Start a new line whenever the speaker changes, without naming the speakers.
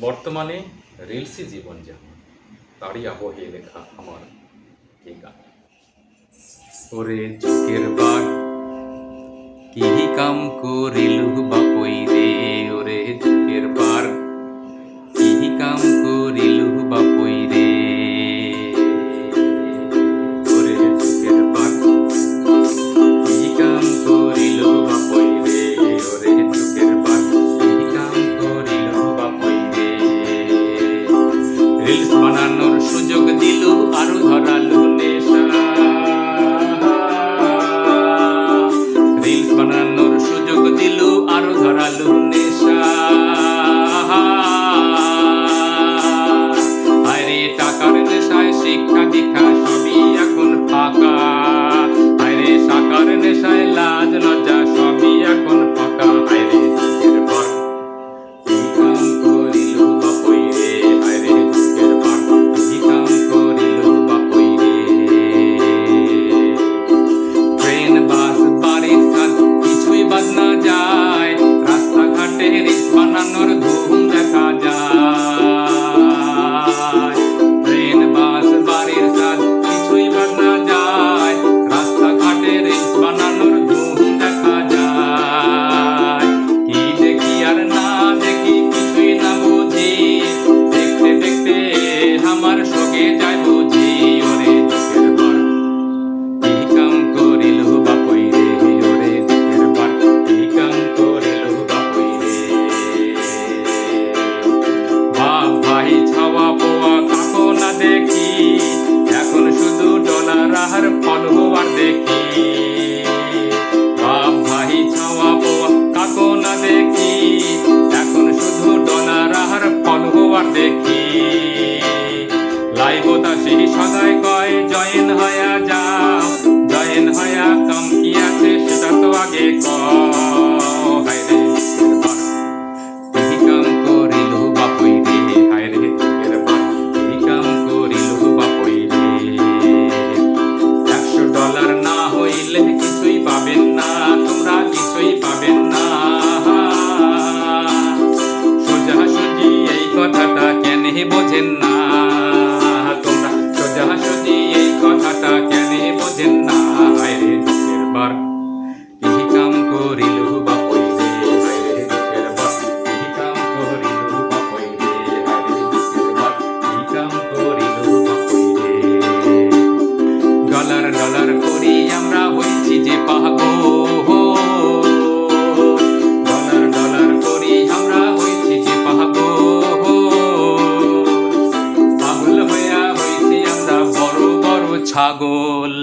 বর্তমানে রিলসি যেমন, তারই আবহে লেখা আমার এই গান। ওরে চোখের বাঘ কি কাম করিল বা রিলস বানানোর সুযোগ দিল আরও ধরালো নেশা। রিলস বানানোর সুযোগ দিল আরও ধরালো আবার দেখি লাইব তা সেই সদায় কয় জয়েন হয়া যাও জয়েন হয়া কম কি আছে সেটা তো আগে ক কিছুই পাবেন না কেনে বোঝেন না তোমরা সোজা সোজাসুজি এই কথাটা কেনে বোঝেন না? ছাগল